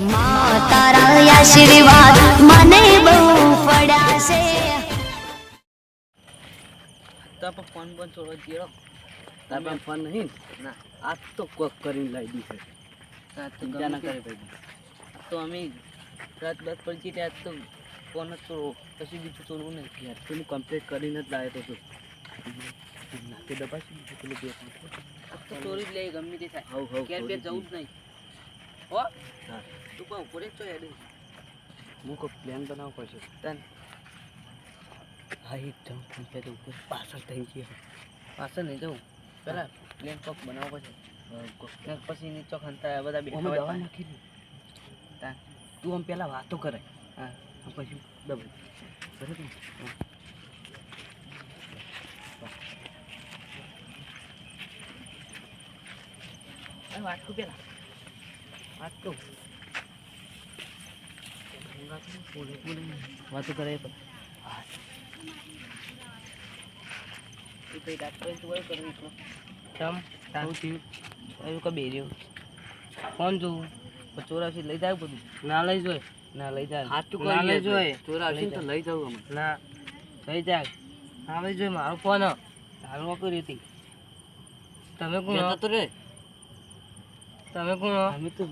માં તારા આશીર્વાદ મને બહુ પડાશે તો પણ ફોન પણ છોડો જીરો. તારે ફોન નહીં? ના આજ તો કોક કરીને લાવી દીધું. છે ના કરે ભાઈ. તો અમે રાત બાદ પડી ત્યાં તો ફોન જ છોડવો પછી બીજું છોડવું નહીં. યાર પેલું કમ્પ્લીટ કરીને જ લાવ્યો તો તું. નાખી દબાશું બીજું પેલું બે તો ચોરી જ લે ગમે તે થાય. હવે હવ ક્યારે બે જવું જ નહીં. હો? તું કહું પૂરે જ છો યાર હું કોઈ પ્લાન બનાવવો પડશે? તન. હા એકદમ જાઉં. તો ઉપર પાછળ થઈ ગયો. પાછળ નહીં જવું પેલા પ્લેન કોક બનાવવો પડશે? પછી પછી નીચો ખંતા બધા બે દવા નાખી દી તું. આમ પેલા વાતો કરે. હા. પછી દબાઈ બરાબર? ને? હા. પેલા વાટકું વાતો કરે પછી તું. એવું કરવું છું ચમ સૌથી એવું કે બેર્યો. ફોન જોવું ચોરાશી લઈ જાય બધું. ના લઈ જોય. ના લઈ જાય સાચું ના લઈ જોઈએ ચોરાશી તો લઈ જવું અમે. ના. લઈ જાય હા લઈ જોઈએ મારો ફોન તારું વાપરી હતી. તમે કોણ તો રે. તમે કોણ અમે તો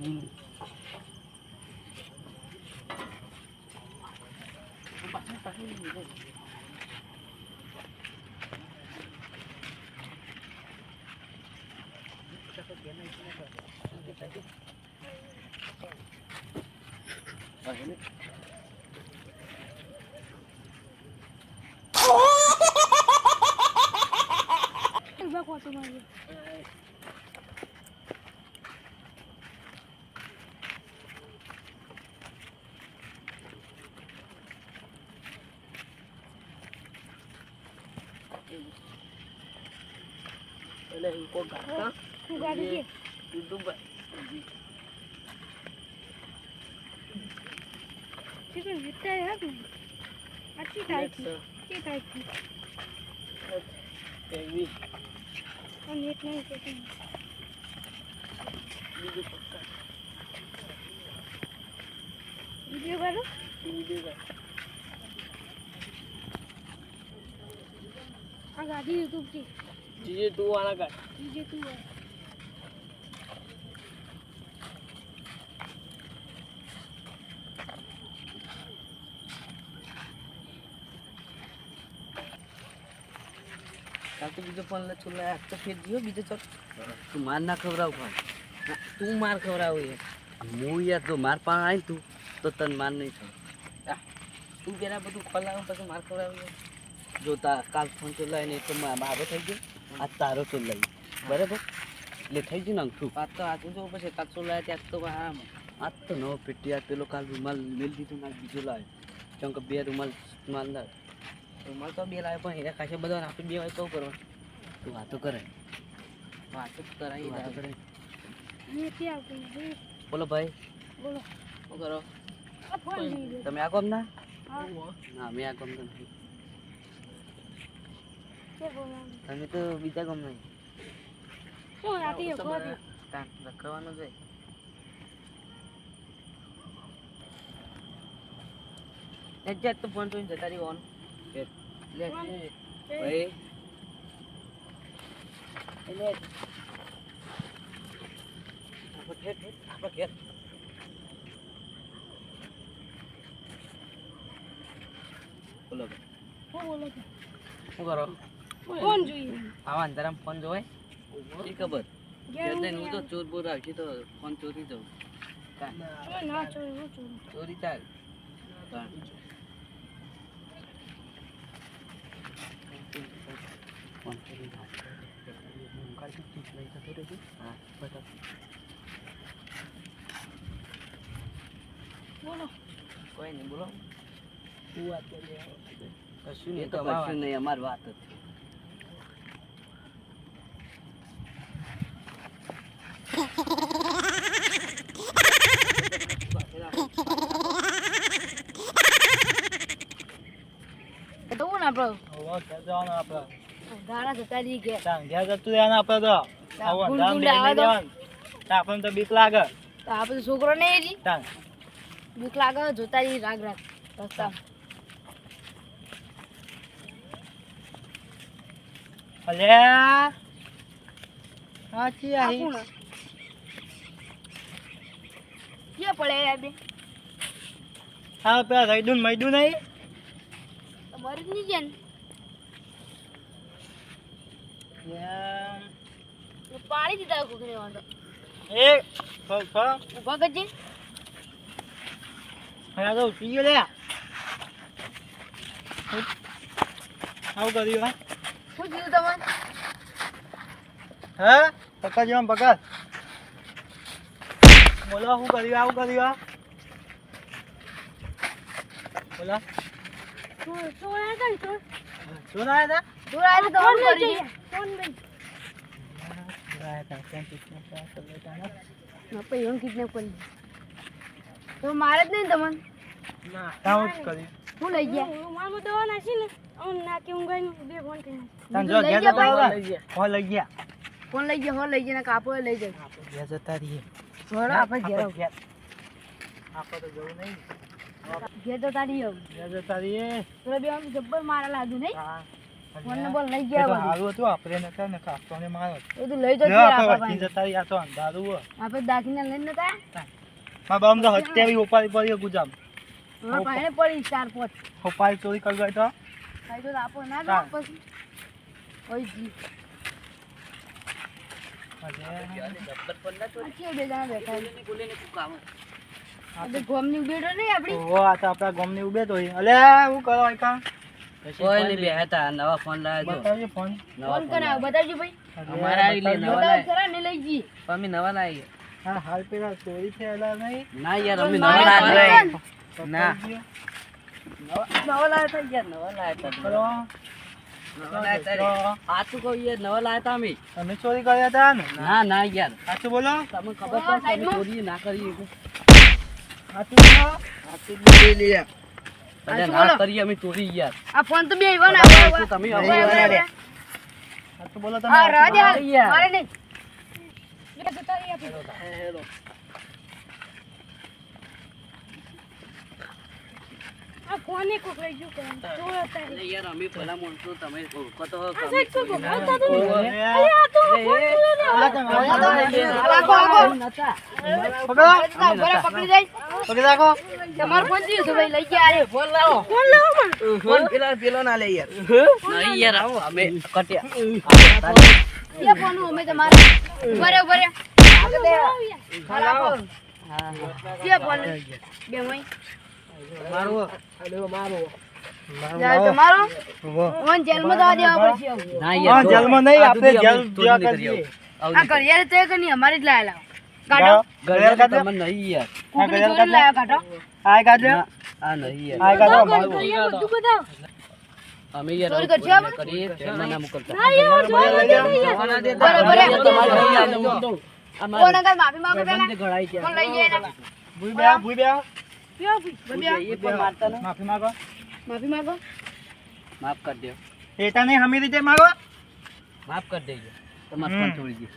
એટલે કોઈ ગાતા. યુટ્યુબ એવી બીજું પક્કા વીડિયો ગાડી યુટ્યુબથી. જીજે તું આના કર બીજે તું તો બીજો ફોન લે છુલા આજ તો ફેર જીઓ બીજો ચક તું માર ના ખવડાવ પણ. તું માર ખવડાવ યાર હું યાર જો માર પાસે આવી તું તો તને માર નહીં થાય. તું પેલા બધું ખોલાવ પછી માર ખવડાવ યાર જો તા કાલ ફોન ચલાય ને તો મા- થઈ ગયો. આ તારો લઈ. બરાબર? એટલે થઈ ગયું ને અંગઠું વાત તો આજુ જોવું પછી કાલ છુલા ત્યાં તો આમ. આ તો નવો પેટી આ પેલો કાલ રૂમાલ મેળ દીધો ના આ બીજો લાવે કેમ કે બે રૂમાલ માલ લાવ રૂમાલ તો બે લાવે પણ હીરા ખાશે બધા આપણે બે હોય તો કરવા તું વાતો કરે. વાતો કરાય વાતો. કરે. બોલો ભાઈ. બોલો. શું કરો? આ તમે આ કોમ ના ના મેં આ કોમ તો નથી. તમે તો બીજા ગમ. નહીં શું રાતે લખવાનું છે. એજાત તો ફોન જોઈને જતા રહી ઓન. લે ભાઈ. એટલે આપણે ઘેર ઘેર આપણે ઘેર બોલો. બોલો શું કરો? ફોન જોઈએ. આવા અંધારામાં ફોન જોવાય એ ખબર? ઊંઘી હું તો ચોર બોર રાખી તો ફોન ચોરી જાઉં. ના ચોરી થાય. ચોરી ફોન ચોરી બોલો. કોઈ નહીં બોલો. શું વાત કરી કશું નહીં કશું નહીં અમારી વાત જ તો હું ના આપણો ગાડા જતા રહી ગયા ઘેર જતું રહેવાનું આપણે તો આવું ગુંડ અંધારામાં ગુંડ આવે બેસી તો? રહેવાનું. તો આપણને તો બીક લાગે. તો છોકરો નહીં બીક લાગે જોતા રાગ રાગ. રસ્તા. અલ્યા સાચી આહી? ક્યાં પડે આ બે? હા પેલા રૈદુન મૈદુન નહીં. નહીં ને યા. તો પાડી દીધા કુકરી વાંધો એ ઊભા કરજે હા તો ઉઠી ગયો લે આવું કર્યું હા શું થયું તમારે હે પકડ જેવા પકડ બોલો શું કર્યું આવું કર્યું આવ્યા હતા ને હતા કિડનેપ કરી તો મારે જ નહીં તમને? જ શું લઈ ગયા મારું દવા નાખી ને નાખી હું ગઈ બે ફોન કરી તને જો ઘેર જતા હતા હો લઈ ગયા. ફોન લઈ ગયા હો લઈ ગયા ને કાપો લઈ જાય ઘેર જતા રહીએ. આપણે ઘેર. આપણે તો જવું નહીં. ઘેર તો તારી આવું ઘેર જતા રહીએ. પેલા બે આમ જબ્બર મારા લાગ્યું નહીં. હા. બોલ લઈ ગયા તો બધું. હારું હતું આપણે નતા ને કાપતો ને મારો. એ તો લઈ લ્યો, આપણે વચ્ચે જતા રહ્યા તો અંધારું હો. આપણે દાખીને લઈને નતા? મારા બામ તો હત્યાવી ઉપાડી પડી ગુજામ અમારા પડી ચાર પાંચ ઉપાડી ચોરી કરી ગયો તો? ખાઈ તો આપો ના હા. પછી. ઓય જી. આ કેવું બે જણા બેઠા છે? આપણે ગોમની બેઠો નહીં આપણી? ઓહો, આ તો આપણા ગામની તો હોય. અલ્યા, હું કરો આયકા? કોઈ નહીં બેહતા નવા ફોન લાવ્યા બતાવજો ફોન. નવા ફોન ફોન બતાવજો ભાઈ. અમારા આઈ લે નવા બતાવો લાય. ને લઈ જઈએ અમે નવા લાવીએ. હા, હાલ પેલા ચોરી થયેલા નહીં? ના યાર અમે નવા લાવ્યા ના. નવા લાવ્યા હતા યાર નવા લાવ્યા તા નવા લાવ્યા તા સાચું કહું યાર નવા લાવ્યા હતા અમે. તમે ચોરી કર્યા હતા ને? ના ના યાર. સાચું બોલો. તમને ખબર હા, તો છે અમે સાઈડમાં. ચોરી ના કરીએ સાચું બોલો સાચું જ બોલી લે અરે સાચું ના બોલો. કરીએ અમે ચોરી યાર. આ ફોન તો બે આવ્યો ને બરાબર, આપણે- તો તમે. આપણે- હવે આપણે- રે. સાચું બોલો તમે હા રાજ સાચું બોલો. યાર. મારે નહીં લે, જતા રહીએ આપણે. આ ફોન એ કોક તો તમે ઓળખો તો આ તો તો પકડી રાખો. તમારો ફોન જીવ છે ભાઈ લઈ ગયા અરે ફોન લાવો. ફોન લાવો પણ ફોન. પેલા પેલો ના લે યાર. નહીં યાર આવો અમે કટ્યા. એ ફોન અમે તમારો. આગળ લે. હા, કે ફોન. બે મય મારું જાય તમારો. ઊભો. ફોન જેલમાં જવા દેવા પડશે ના યાર જેલમાં નહીં, આપણે જેલ અમે ચોરી જેવા નહીં કરી કરીએ. આ ઘડિયાળ તો એક નહીં અમારી જ લાયેલા કાઢો. ઘડિયાળ નહીં યાર. કુકડી ઘડિયાળ ચોરી લાયા કાઢો આય કાઢ લે. ના, આ નહીં યાર આય કાઢો. ઘડિયાળ બધું બતાવો. અમે યાર ચોરી આવું કરશો ચોરી કરીએ તેમાં ના મોકલતા ના યાર, ચોરી નથી યાર. બરાબર, યાર, તમારે નહીં યાર, હું તો અમારે ફોન આગળ માફી માંગો પહેલા. બંને ઘડાઈ ગયા. ફોન લઈ જાય એના. ભૂઈ બે, ભૂઈ બે. પીવો ભઈ, ભઈ, એ પણ મારતા નહીં. માફી માંગો. માફી માંગો માફ કરી દો એટા નહીં હમી રીતે માંગો. માફ કરી દેજો તમારે હમ. ફોન ચોરી ગયો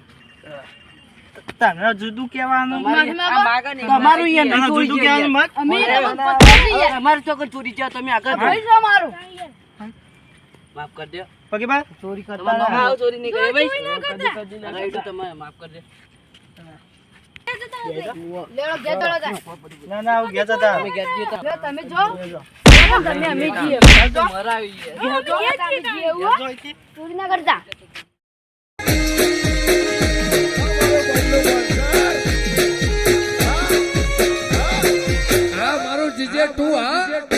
તને જુદું કહેવાનું. તમારું યાર જુદું કહેવાનું મત. અમે. અમારે તો ચોરી ગયા તમે આગળ ભાઈ છે અમારું. માફ કરી દો પગે બા. તમારે નોખા ના ચોરી નહીં કરે ભાઈ રાઈટ તમે માફ કરી દો. ના ના હું ગયા હતા તમે જો તમે તમે અમે મરાવી. ચોરી ના કરતા ટુ હા?